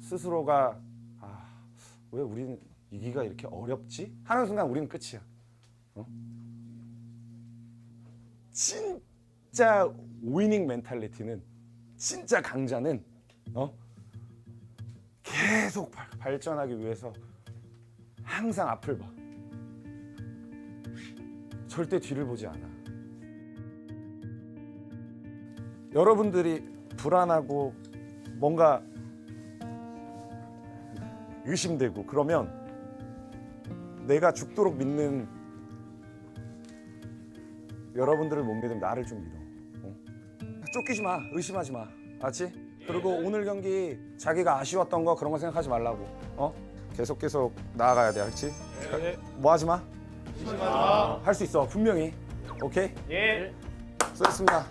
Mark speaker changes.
Speaker 1: 스스로가 아, 왜 우리는 이기가 이렇게 어렵지? 하는 순간 우리는 끝이야. 어? 진짜 위닝 멘탈리티는 진짜 강자는 어? 계속 발- 발전하기 위해서 항상 앞을 봐. 절대 뒤를 보지 않아. 여러분들이 불안하고 뭔가 의심되고 그러면 내가 죽도록 믿는 여러분들을 못 믿으면 나를 좀 믿어. 어? 쫓기지 마, 의심하지 마, 알지? 그리고 오늘 경기 자기가 아쉬웠던 거 그런 거 생각하지 말라고. 어? 계속 계속 나아가야 돼, 알지? 뭐 하지 마. 할 수 있어, 분명히. 오케이?
Speaker 2: 예.
Speaker 1: 수고했습니다.